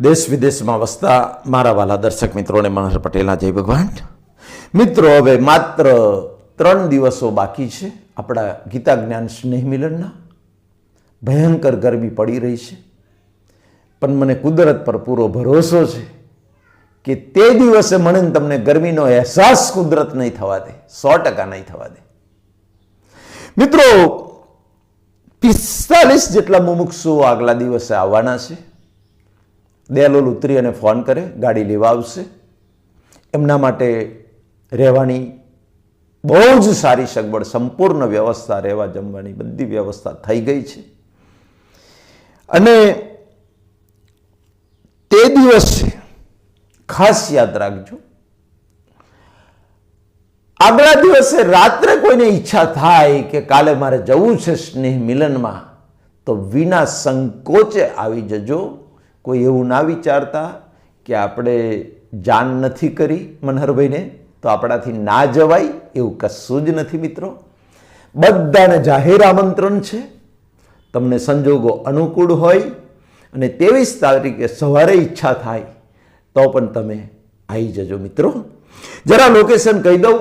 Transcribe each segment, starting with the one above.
દેશ વિદેશમાં વસતા મારા વાલા દર્શક મિત્રોને મનોહર પટેલના જય ભગવાન. મિત્રો, હવે માત્ર ત્રણ દિવસો બાકી છે આપણા ગીતા જ્ઞાન સ્નેહ મિલનના. ભયંકર ગરમી પડી રહી છે. પણ મને કુદરત પર પૂરો ભરોસો છે કે તે દિવસે મને તમને ગરમીનો અહેસાસ કુદરત નહીં થવા દે, સો ટકા નહીં થવા દે. મિત્રો, પિસ્તાલીસ જેટલા મુમુક્ષુઓ આગલા દિવસે આવવાના છે. દયાલોલ ઉતરી અને ફોન કરે, ગાડી લેવા આવશે. એમના માટે રહેવાની બહુ જ સારી સગવડ, સંપૂર્ણ વ્યવસ્થા રહેવા જમવાની બધી વ્યવસ્થા થઈ ગઈ છે. અને તે દિવસે ખાસ યાદ રાખજો, આગલા દિવસે રાત્રે કોઈને ઈચ્છા થાય કે કાલે મારે જવું છે સ્નેહ મિલનમાં, તો વિના સંકોચે આવી જજો. કોઈ એવું ના વિચારતા કે આપણે જાણ નથી કરી મનહરભાઈને, તો આપણાથી ના જવાય એવું કશું જ નથી મિત્રો. બધાને જાહેર આમંત્રણ છે. તમને સંજોગો અનુકૂળ હોય અને ત્રેવીસ તારીખે સવારે ઈચ્છા થાય, તો પણ તમે આવી જજો મિત્રો. જરા લોકેશન કહી દઉં.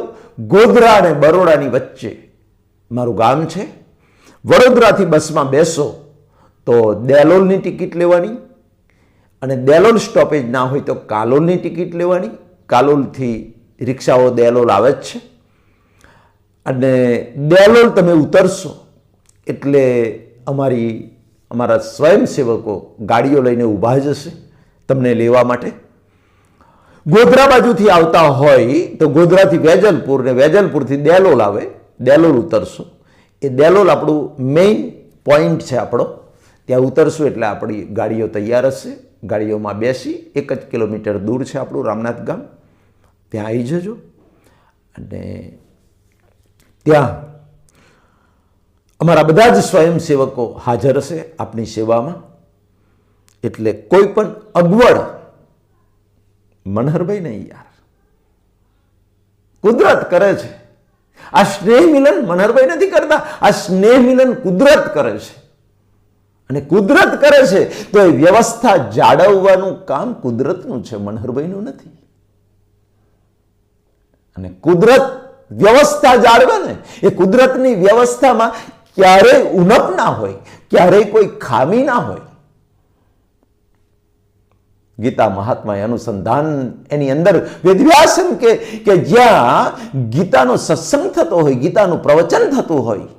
ગોધરા અને બરોડાની વચ્ચે મારું ગામ છે. વડોદરાથી બસમાં બેસો તો દેલોલની ટિકિટ લેવાની અને દેલોલ સ્ટોપેજ ના હોય તો કાલોલની ટિકિટ લેવાની. કાલોલથી રિક્ષાઓ દેલોલ આવે જ છે. અને દેલોલ તમે ઉતરશો એટલે અમારી, અમારા સ્વયંસેવકો ગાડીઓ લઈને ઊભા જશે તમને લેવા માટે. ગોધરા બાજુથી આવતા હોય તો ગોધરાથી વેજલપુર ને વેજલપુરથી દેલોલ આવે. દેલોલ ઉતરશો. એ દેલોલ આપણું મેઇન પોઈન્ટ છે આપણો. ત્યાં ઉતરશું એટલે આપણી ગાડીઓ તૈયાર હશે. ગાડીઓમાં બેસી એક જ કિલોમીટર દૂર છે આપણું રામનાથ ગામ. ત્યાં આવી જજો. અને ત્યાં અમારા બધા જ સ્વયંસેવકો હાજર હશે આપણી સેવામાં. એટલે કોઈ પણ અગવડ મનહરભાઈ નહીં યાર. કુદરત કરે છે. આ સ્નેહ મિલન મનહરભાઈ નથી કરતા. આ સ્નેહ મિલન કુદરત કરે છે. અને કુદરત કરે છે, તો એ વ્યવસ્થા જાળવવાનું કામ કુદરતનું છે, મનહરભાઈનું નથી. અને કુદરત વ્યવસ્થા જાળવે ને, એ કુદરતની વ્યવસ્થામાં ક્યારેય ઉણપ ના હોય, ક્યારેય કોઈ ખામી ના હોય. ગીતા મહાત્મા અનુસંધાન એની અંદર વેદવ્યાસન કે કે જ્યાં ગીતાનો સત્સંગ થતો હોય, ગીતાનું પ્રવચન થતું હોય,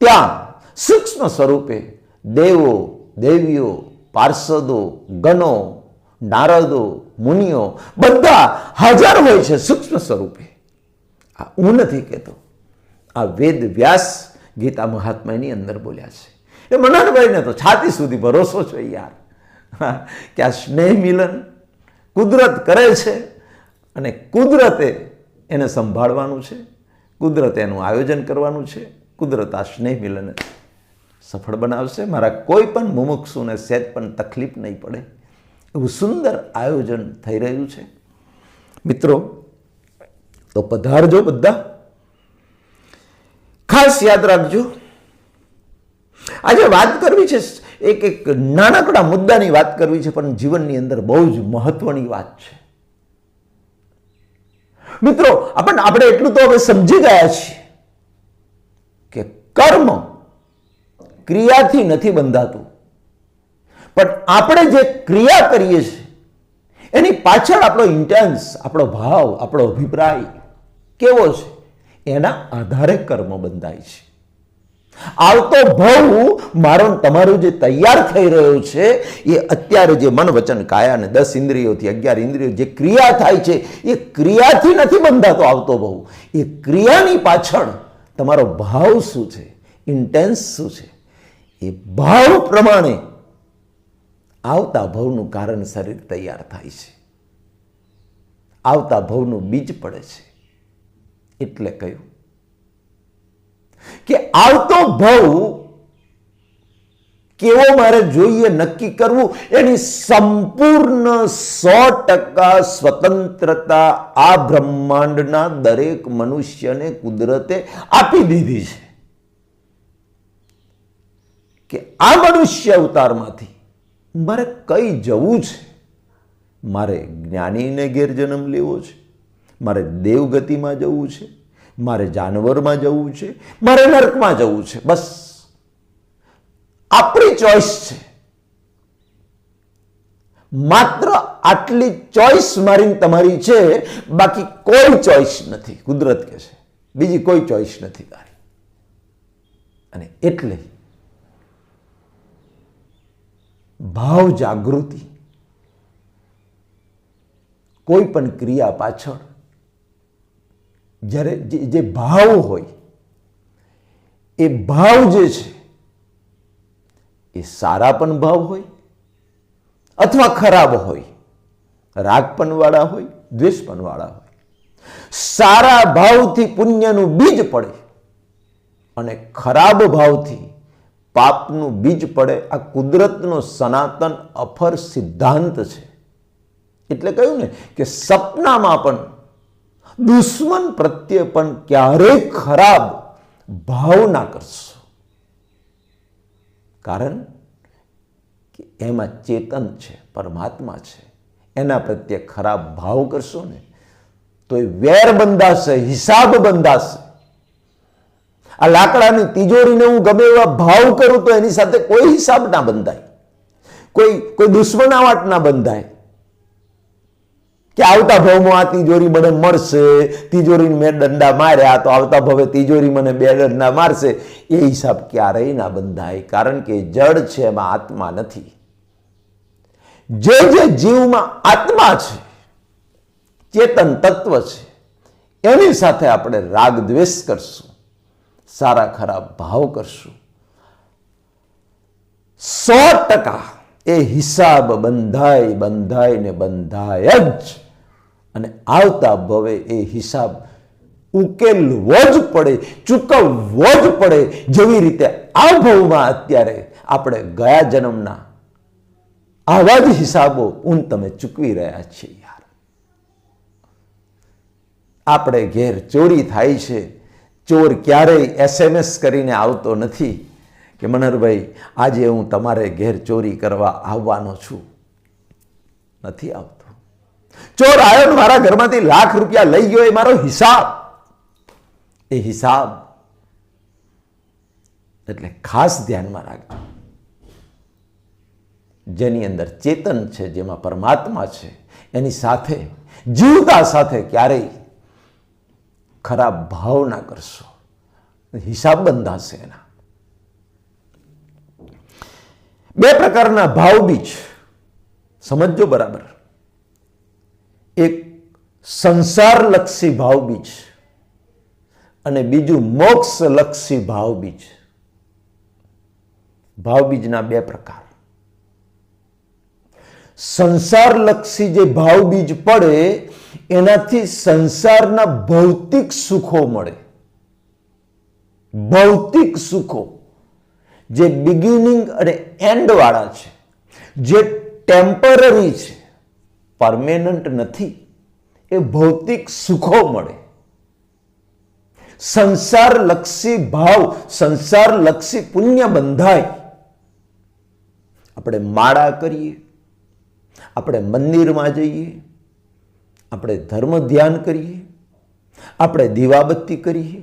ત્યાં સૂક્ષ્મ સ્વરૂપે દેવો, દેવીઓ, પાર્ષદો, ગણો, નારદો, મુનિઓ, બધા હાજર હોય છે સૂક્ષ્મ સ્વરૂપે. આ હું નથી કહેતો. આ વેદ વ્યાસ ગીતા મહાત્માની અંદર બોલ્યા છે. એ મનોહરભાઈને તો છાતી સુધી ભરોસો છે યાર. કે આ સ્નેહ મિલન કુદરત કરે છે અને કુદરતે એને સંભાળવાનું છે. કુદરતે એનું આયોજન કરવાનું છે. કુદરત આ સ્નેહ મિલન સફળ બનાવશે. મારા કોઈ પણ મુમુક્ષુને સહેજ પણ તકલીફ નહીં પડે. એવું સુંદર આયોજન થઈ રહ્યું છે. મિત્રો, તો પધારજો બધા. ખાસ યાદ રાખજો. આજે વાત કરવી છે, એક એક નાનકડા મુદ્દાની વાત કરવી છે, પણ જીવનની અંદર બહુ જ મહત્વની વાત છે. મિત્રો આપણને આપણે એટલું તો હવે સમજી ગયા છીએ કે કર્મ ક્રિયાથી નથી બંધાતું. પણ આપણે જે ક્રિયા કરીએ છીએ, એની પાછળ આપણો ઇન્ટેન્સ આપણો ભાવ, આપણો અભિપ્રાય કેવો છે, એના આધારે કર્મ બંધાય છે. આવતો ભવ મારો તમારો જે તૈયાર થઈ રહ્યો છે, એ અત્યારે જે મન વચન કાયા અને દસ ઇન્દ્રિયોથી અગિયાર ઇન્દ્રિયો જે ક્રિયા થાય છે, એ ક્રિયાથી નથી બંધાતો આવતો ભવ. એ ક્રિયાની પાછળ તમારો ભાવ શું છે ઇન્ટેન્સ શું છે એ ભાવ પ્રમાણે આવતા ભવનું કારણ શરીર તૈયાર થાય છે. આવતા ભવનું બીજ પડે છે. એટલે કહ્યું કે આવતો ભવ કેવો મારે જોઈએ નક્કી કરવું? એની સંપૂર્ણ સો ટકા સ્વતંત્રતા આ બ્રહ્માંડના દરેક મનુષ્યને કુદરતે આપી દીધી છે. કે આ મનુષ્ય અવતારમાંથી મારે કઈ જવું છે? મારે જ્ઞાનીને ગેરજન્મ લેવો છે? મારે દેવગતિમાં જવું છે? મારે જાનવરમાં જવું છે? મારે નર્કમાં જવું છે? બસ. આપણી ચોઈસ છે. માત્ર આટલી ચોઈસ મારી તમારી છે, બાકી કોઈ ચોઈસ નથી. કુદરત કે છે. બીજી કોઈ ચોઈસ નથી તારી. અને એટલે ભાવ જાગૃતિ. કોઈ પણ ક્રિયા પાછળ જ્યારે જે ભાવ હોય, એ ભાવ જે છે, એ સારા પણ ભાવ હોય અથવા ખરાબ હોય રાગપણવાળા હોય દ્વેષપણવાળા હોય. સારા ભાવથી પુણ્યનું બીજ પડે અને ખરાબ ભાવથી પાપનું બીજ પડે, આ કુદરતનો સનાતન અફર સિદ્ધાંત છે. એટલે કહ્યું ને કે સપનામાં પણ દુશ્મન પ્રત્યે પણ ક્યારેય ખરાબ ભાવ ના કરશો. કારણ કે એમાં ચેતન છે, પરમાત્મા છે. એના પ્રત્યે ખરાબ ભાવ કરશો ને, તો એ વેર બંધાશે, હિસાબ બંધાશે. આ લાકડાની તિજોરીને હું ગમે એવા ભાવ કરું તો એની સાથે કોઈ હિસાબ ના બંધાય. કોઈ કોઈ દુશ્મનાવટ ના બંધાય. કે આવતા ભાવમાં આ તિજોરી મને મળશે, તિજોરીને મેં દંડા માર્યા, તો આવતા ભાવે તિજોરી મને બે દંડા મારશે. એ હિસાબ ક્યારેય ના બંધાય, કારણ કે જડ છે એમાં આત્મા નથી. જે જે જીવમાં આત્મા છે, ચેતન તત્વ છે, એની સાથે આપણે રાગ દ્વેષ કરશું. સારા ખરાબ ભાવ કરશું. સો ટકા એ હિસાબ બંધાય બંધાય ને બંધાય જ. અને આવતા ભવે એ હિસાબ ઉકેલવો જ પડે, ચૂકવવો જ પડે જેવી રીતે આ ભવમાં અત્યારે આપણે ગયા જન્મના આવા જ હિસાબો ઊન તમે ચૂકવી રહ્યા છીએ યાર. આપણે ઘેર ચોરી થાય છે. ચોર ક્યારેય એસએમએસ કરીને આવતો નથી કે મનહરભાઈ, આજે હું તમારે ઘેર ચોરી કરવા આવવાનો છું. નથી આવતો. ચોર આવ્યો મારા ઘરમાંથી લાખ રૂપિયા લઈ ગયો, એ મારો હિસાબ. એ હિસાબ. એટલે ખાસ ધ્યાનમાં રાખજો. જેની અંદર ચેતન છે, જેમાં પરમાત્મા છે, એની સાથે, જીવતા સાથે ક્યારેય ખરાબ ભાવ ના કરશો. હિસાબ બંધાશે એના. બે પ્રકારના ભાવ બીજ. સમજજો બરાબર. એક સંસારલક્ષી ભાવ બીજ અને બીજું મોક્ષલક્ષી ભાવ બીજ. ભાવ બીજના બે પ્રકાર. સંસારલક્ષી જે ભાવ બીજ પડે એનાથી સંસારના ભૌતિક સુખો મળે. ભૌતિક સુખો જે બિગિનિંગ અને એન્ડવાળા છે, જે ટેમ્પરરી છે પરમેનન્ટ નથી, એ ભૌતિક સુખો મળે. સંસારલક્ષી ભાવ, સંસારલક્ષી પુણ્ય બંધાય. આપણે માળા કરીએ, આપણે મંદિરમાં જઈએ આપણે ધર્મ ધ્યાન કરીએ, આપણે દીવાબત્તી કરીએ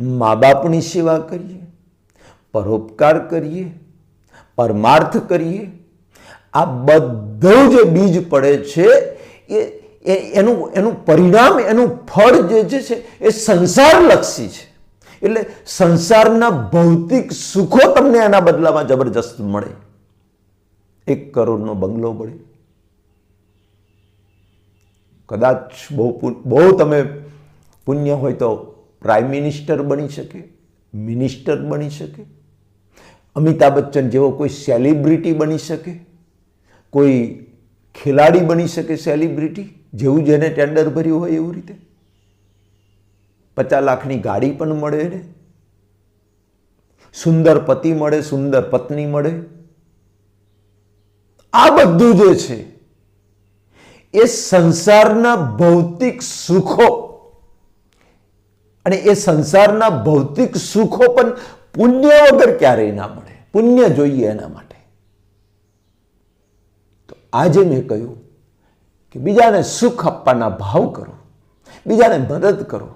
મા બાપની સેવા કરીએ, પરોપકાર કરીએ, પરમાર્થ કરીએ, આ બધું જે બીજ પડે છે, એ એનું એનું પરિણામ, એનું ફળ જે છે, એ સંસારલક્ષી છે. એટલે સંસારના ભૌતિક સુખો તમને એના બદલામાં જબરજસ્ત મળે. એક કરોડનો બંગલો મળે કદાચ બહુ બહુ તમે પુણ્ય હોય તો પ્રાઇમ મિનિસ્ટર બની શકે, મિનિસ્ટર બની શકે, અમિતાભ બચ્ચન જેવો કોઈ સેલિબ્રિટી બની શકે, કોઈ ખેલાડી બની શકે સેલિબ્રિટી જેવું જેને ટેન્ડર ભર્યું હોય એવું રીતે. પચાસ લાખની ગાડી પણ મળે ને સુંદર પતિ મળે, સુંદર પત્ની મળે. આ બધું જે છે એ સંસારના ભૌતિક સુખો અને એ સંસારના ભૌતિક સુખો પણ પુણ્ય વગર ક્યારેય ના મળે. પુણ્ય જોઈએ એના માટે. તો આજે મેં કહ્યું કે બીજાને સુખ આપવાના ભાવ કરો, બીજાને મદદ કરો,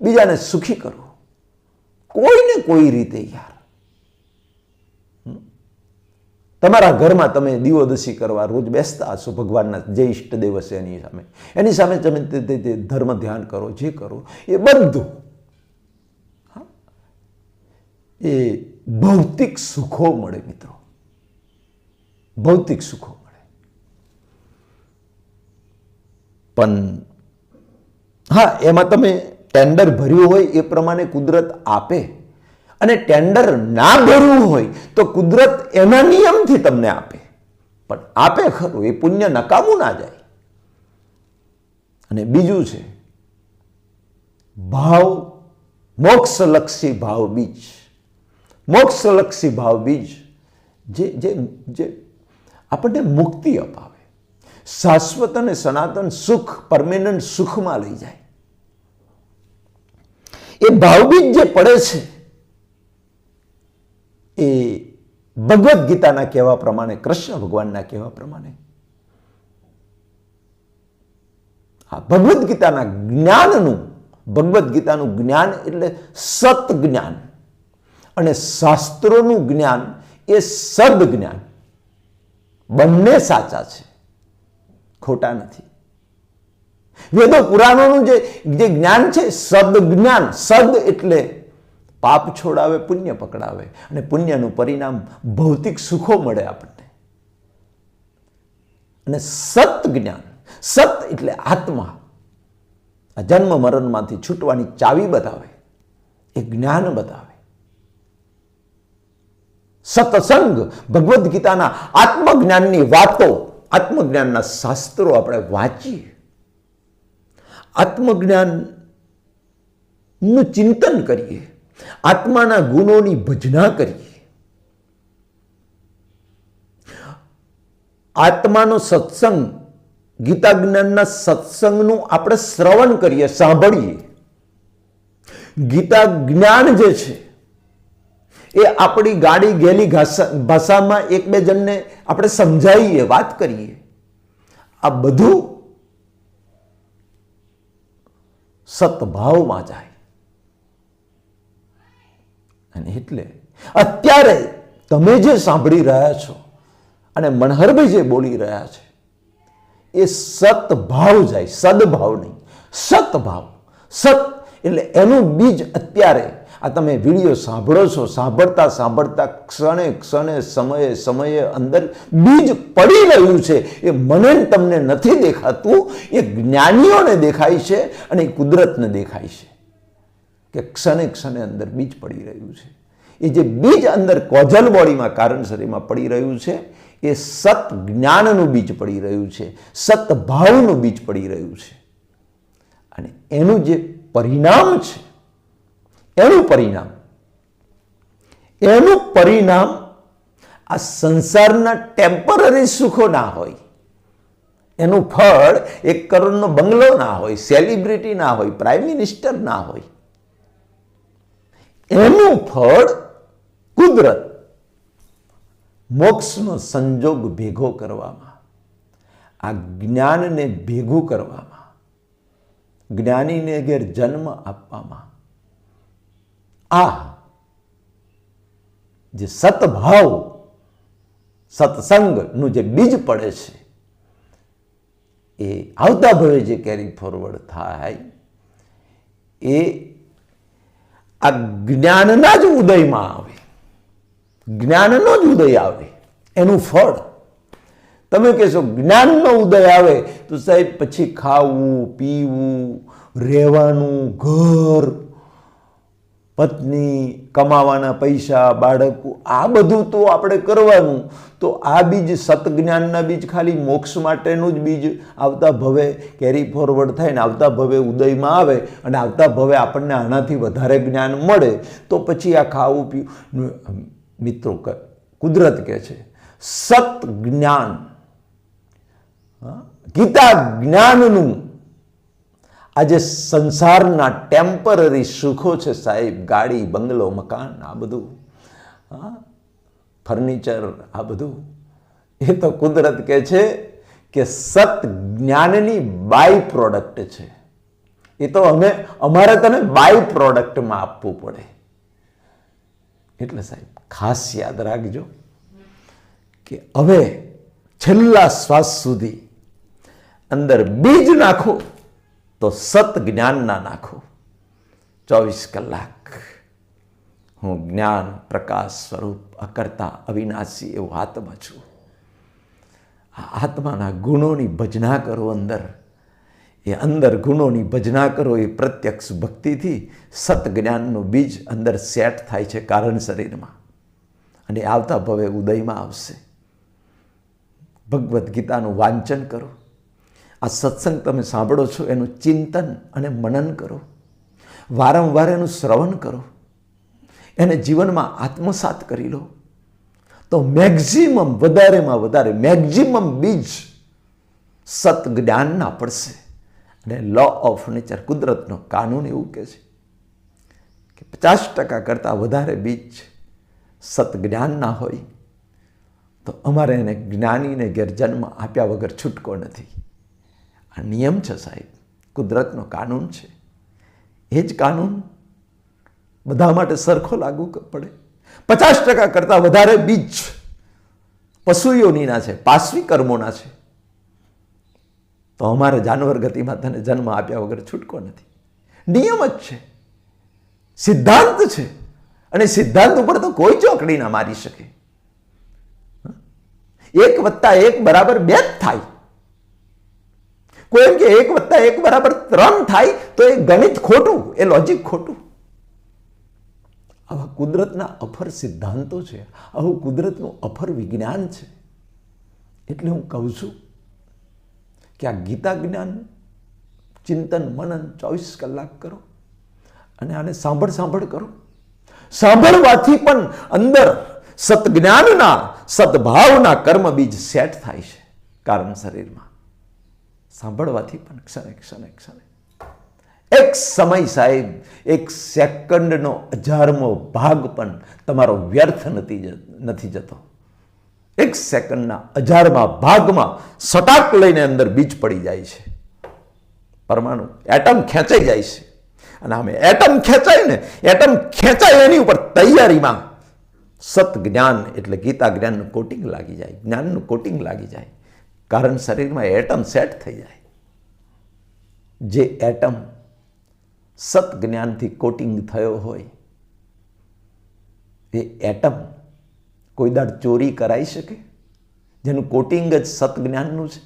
બીજાને સુખી કરો. કોઈને કોઈ રીતે યાર. તમારા ઘરમાં તમે દીવોદશી કરવા રોજ બેસતા હશો ભગવાનના જે ઈષ્ટદેવ હશે એની સામે. એની સામે તમે તે ધર્મ ધ્યાન કરો, જે કરો, એ બધું. એ ભૌતિક સુખો મળે મિત્રો. ભૌતિક સુખો મળે. પણ હા, એમાં તમે ટેન્ડર ભર્યું હોય એ પ્રમાણે કુદરત આપે. અને ટેન્ડર ના ભરવું હોય તો કુદરત એના નિયમથી તમને આપે. પણ આપે ખરું, એ પુણ્ય નકામું ના જાય. અને બીજું છે, ભાવ, મોક્ષલક્ષી ભાવ બીજ. મોક્ષલક્ષી ભાવ બીજ જે જે આપણને મુક્તિ અપાવે. શાશ્વત અને સનાતન સુખ, પરમેનન્ટ સુખમાં લઈ જાય. એ ભાવબીજ જે પડે છે એ ભગવદ્ ગીતાના કહેવા પ્રમાણે, કૃષ્ણ ભગવાનના કહેવા પ્રમાણે. આ ભગવદ્ ગીતાના જ્ઞાનનું, ભગવદ્ ગીતાનું જ્ઞાન એટલે સત જ્ઞાન અને શાસ્ત્રોનું જ્ઞાન એ સદ જ્ઞાન બંને સાચા છે. ખોટા નથી. વેદો પુરાણોનું જે જે જ્ઞાન છે સદ જ્ઞાન સદ એટલે પાપ છોડાવે, પુણ્ય પકડાવે અને પુણ્યનું પરિણામ ભૌતિક સુખો મળે આપણને. અને સત જ્ઞાન સત એટલે આત્મા, આ જન્મ મરણમાંથી છૂટવાની ચાવી બતાવે, એ જ્ઞાન બતાવે. સતસંગ, ભગવદ્ ગીતાના આત્મજ્ઞાનની વાતો, આત્મજ્ઞાનના શાસ્ત્રો આપણે વાંચીએ. આત્મજ્ઞાનનું ચિંતન કરીએ. આત્માના ગુણોની ભજના કરીએ. આત્માનો સત્સંગ, ગીતા જ્ઞાનના સત્સંગનું આપણે શ્રવણ કરીએ, સાંભળીએ. ગીતા જ્ઞાન જે છે, એ આપણી ગાડી ગેલી ભાષામાં એક બે જણને આપણે સમજાવીએ વાત કરીએ. આ બધું સતભાવમાં જાય. અને એટલે અત્યારે તમે જે સાંભળી રહ્યા છો અને મનહરભાઈ જે બોલી રહ્યા છે, એ સતભાવ જાય, સદભાવ નહીં, સતભાવ, સત એટલે એનું બીજ અત્યારે આ તમે વીડિયો સાંભળો છો, સાંભળતા સાંભળતા ક્ષણે ક્ષણે, સમયે સમયે અંદર બીજ પડી રહ્યું છે. એ મને તમને નથી દેખાતું, એ જ્ઞાનીઓને દેખાય છે અને કુદરતને દેખાય છે. કે ક્ષણે ક્ષણે અંદર બીજ પડી રહ્યું છે. એ જે બીજ અંદર કોઝલ બોડીમાં કારણ શરીરમાં પડી રહ્યું છે, એ સત જ્ઞાનનું બીજ પડી રહ્યું છે સત ભાવનું બીજ પડી રહ્યું છે. અને એનું જે પરિણામ છે, એનું પરિણામ એનું પરિણામ આ સંસારના ટેમ્પરરી સુખો ના હોય. એનું ફળ એક કરોડનો બંગલો ના હોય સેલિબ્રિટી ના હોય પ્રાઇમ મિનિસ્ટર ના હોય. એનું ફળ કુદરત. મોક્ષનો સંજોગ ભેગો કરવામાં. આ જ્ઞાનને ભેગું કરવામાં. જ્ઞાનીને ઘેર જન્મ આપવામાં. આ જે સતભાવ, સત્સંગનું જે બીજ પડે છે, એ આવતા ભવે જે કેરી ફોરવર્ડ થાય, એ આ જ્ઞાનના જ ઉદયમાં આવે. જ્ઞાનનો જ ઉદય આવે. એનું ફળ. તમે કહેશો, જ્ઞાનનો ઉદય આવે. તો સાહેબ, પછી ખાવું, પીવું, રહેવાનું, ઘર. પત્ની, કમાવાના પૈસા, બાળકો, આ બધું તો આપણે કરવાનું. તો આ બીજ સતજ્ઞાનના બીજ ખાલી મોક્ષ માટેનું જ બીજ આવતા ભવે કેરી ફોરવર્ડ થાય ને આવતા ભવે ઉદયમાં આવે અને આવતા ભવે આપણને આનાથી વધારે જ્ઞાન મળે. તો પછી આ ખાવું પીવું. મિત્રો કુદરત કહે છે સત જ્ઞાન ગીતા જ્ઞાનનું આજે સંસારના ટેમ્પરરી સુખો છે સાહેબ, ગાડી, બંગલો, મકાન, આ બધું. હા ફર્નિચર આ બધું. એ તો કુદરત કહે છે કે સત જ્ઞાનની બાય પ્રોડક્ટ છે. એ તો અમે, અમારે તને બાય પ્રોડક્ટમાં આપવું પડે. એટલે સાહેબ, ખાસ યાદ રાખજો કે હવે છેલ્લા શ્વાસ સુધી અંદર બીજ નાખો. તો સત જ્ઞાનના નાખો. ચોવીસ કલાક હું જ્ઞાન પ્રકાશ સ્વરૂપ અકર્તા અવિનાશી એવું આત્મા છું. આ આત્માના ગુણોની ભજના કરો અંદર. એ અંદર ગુણોની ભજના કરો એ પ્રત્યક્ષ ભક્તિથી સત જ્ઞાનનું બીજ અંદર સેટ થાય છે કારણ શરીરમાં. અને આવતા ભવે ઉદયમાં આવશે. ભગવદ્ ગીતાનું વાંચન કરો. આ સત્સંગ તમે સાંભળો છો, એનું ચિંતન અને મનન કરો. વારંવાર એનું શ્રવણ કરો. એને જીવનમાં આત્મસાત કરી લો. તો મેક્ઝિમમ વધારેમાં વધારે, મેક્ઝિમમ બીજ સત જ્ઞાનના પડશે. અને લો ઓફ નેચર કુદરતનો કાનૂન એવું કહે છે કે પચાસ ટકા કરતાં વધારે બીજ સત જ્ઞાનના હોય તો અમારે એને જ્ઞાનીને ઘેર જન્મ આપ્યા વગર છૂટકો નથી. નિયમ છે સાહેબ. કુદરતનો કાનૂન છે. એ જ કાનૂન બધા માટે સરખો લાગુ પડે. પચાસ ટકા કરતાં વધારે બીજ પશુઓનીના છે પાશ્વી કર્મોના છે. તો અમારે જાનવર ગતિમાં તને જન્મ આપ્યા વગર છૂટકો નથી. નિયમ જ છે. સિદ્ધાંત છે. અને સિદ્ધાંત ઉપર તો કોઈ ચોકડી ના મારી શકે. એક વત્તા એક બરાબર બે જ થાય. કોઈ એમ કે એક વત્તા એક બરાબર ત્રણ થાય તો એ ગણિત ખોટું, એ લોજિક ખોટું. આવા કુદરતના અફર સિદ્ધાંતો છે, આવું કુદરતનું અફર વિજ્ઞાન છે. એટલે હું કહું છું કે આ ગીતા જ્ઞાન ચિંતન મનન ચોવીસ કલાક કરો અને આને સાંભળ સાંભળ કરો. સાંભળવાથી પણ અંદર સતજ્ઞાનના સદભાવના કર્મ બીજ સેટ થાય છે, કારણ શરીરમાં. સાંભળવાથી પણ ક્ષણે ક્ષણે ક્ષણે. એક સમય સાહેબ, એક સેકન્ડનો હજારમો ભાગ પણ તમારો વ્યર્થ નથી નથી જતો. એક સેકન્ડના હજારમા ભાગમાં સટાક લઈને અંદર બીજ પડી જાય છે. પરમાણુ એટમ ખેંચાઈ જાય છે. અને આમે એટમ ખેંચાય ને એટમ ખેંચાય એની ઉપર તૈયારીમાં સત જ્ઞાન એટલે ગીતા જ્ઞાનનું કોટિંગ લાગી જાય, જ્ઞાનનું કોટિંગ લાગી જાય. કારણ શરીરમાં એટમ સેટ થઈ જાય. જે એટમ સત જ્ઞાનથી કોટિંગ થયો હોય, એ એટમ કોઈ દાડ ચોરી કરાઈ શકે? જેનું કોટિંગ જ સત જ્ઞાનનું છે?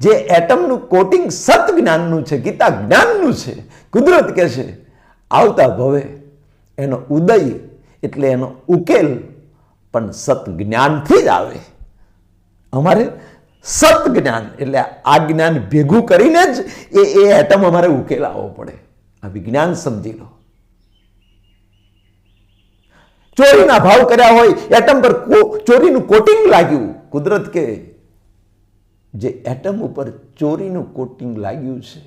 જે એટમનું કોટિંગ સત જ્ઞાનનું છે ગીતા જ્ઞાનનું છે, કુદરત કહે છે, આવતા ભવે એનો ઉદય એટલે એનો ઉકેલ પણ સત જ્ઞાનથી જ આવે. અમારે સત જ્ઞાન એટલે આ જ્ઞાન ભેગું કરીને જ એ એ એટમ અમારે ઉકેલાવવો પડે. આ વિજ્ઞાન સમજી લો. ચોરીના ભાવ કર્યા હોય એટમ પર ચોરીનું કોટિંગ લાગ્યું. કુદરત કે જે એટમ ઉપર ચોરીનું કોટિંગ લાગ્યું છે,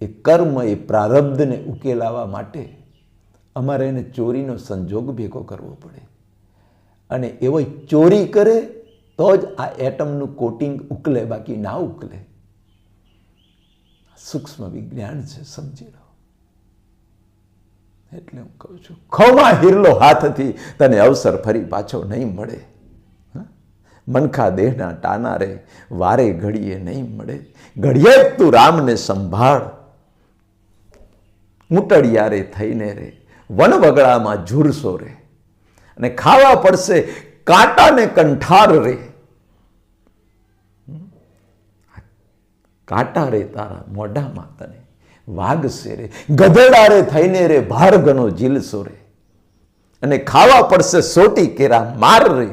એ કર્મ, એ પ્રારબ્ધને ઉકેલાવા માટે અમારે એને ચોરીનો સંજોગ ભેગો કરવો પડે. અને એવો ચોરી કરે તો જ આ એટમનું કોટિંગ ઉકલે, બાકી ના ઉકલે. સૂક્ષ્મ વિજ્ઞાન છે, સમજી લો. એટલે હું કહું છું ખોમાં હિરલો હાથથી તને અવસર ફરી પાછો નહીં મળે. મનખા દેહના ટાના રે, વારે ઘડીએ નહીં મળે. ઘડીએ જ તું રામને સંભાળ. ઊંટડિયા રે થઈને રે વન ઝૂરસો રે. અને ખાવા પડશે કાંટાને કંઠાર રે. કાંટા રે તારા મોઢામાં તને વાગશે રે ગધેડા રે થઈને રે ભાર ઘનો ઝીલશો રે અને ખાવા પડશે સોટી કેરા માર રે.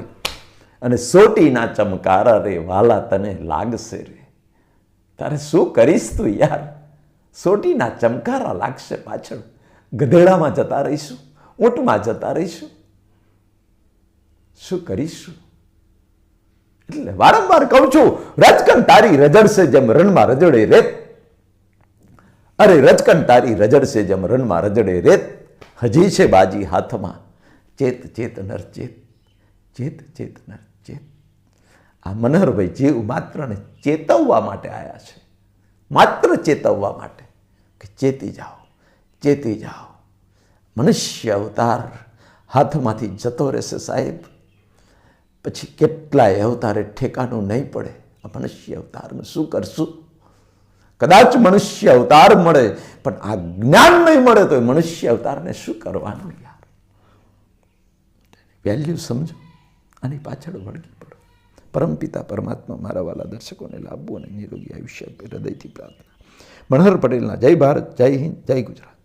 અને સોટીના ચમકારા રે, વાલા તને લાગશે રે તારે શું કરીશ તું યાર? સોટીના ચમકારા લાગશે પાછળ. ગધેડામાં જતા રહીશું, ઊંટમાં જતા રહીશું. શું કરીશું એટલે વારંવાર કહું છું, રજકન તારી રજડશે જેમ રણમાં રજડે રેત અરે રજકન તારી રજડશે જેમ રણમાં રજડે રેત હજી છે બાજી હાથમાં. ચેત ચેત, નર, ચેત. ચેત ચેત, નર, ચેત. આ મનહરભાઈ જીવ માત્રને ચેતવવા માટે આવ્યા છે. માત્ર ચેતવવા માટે કે ચેતી જાઓ ચેતી જાઓ. મનુષ્ય અવતાર હાથમાંથી જતો રહેશે સાહેબ. પછી કેટલાય અવતારે ઠેકાણું નહીં પડે. આ મનુષ્ય અવતારમાં શું કરશું? કદાચ મનુષ્ય અવતાર મળે, પણ આ જ્ઞાન નહીં મળે તો એ મનુષ્ય અવતારને શું કરવાનું યાર? વેલ્યુ સમજો આની પાછળ વળગી પડો. પરમપિતા પરમાત્મા મારા વાલા દર્શકોને લાભવું અને નિરોગી આયુષ્ય હૃદયથી પ્રાર્થના. મનહર પટેલના, જય ભારત, જય હિન્દ, જય ગુજરાત.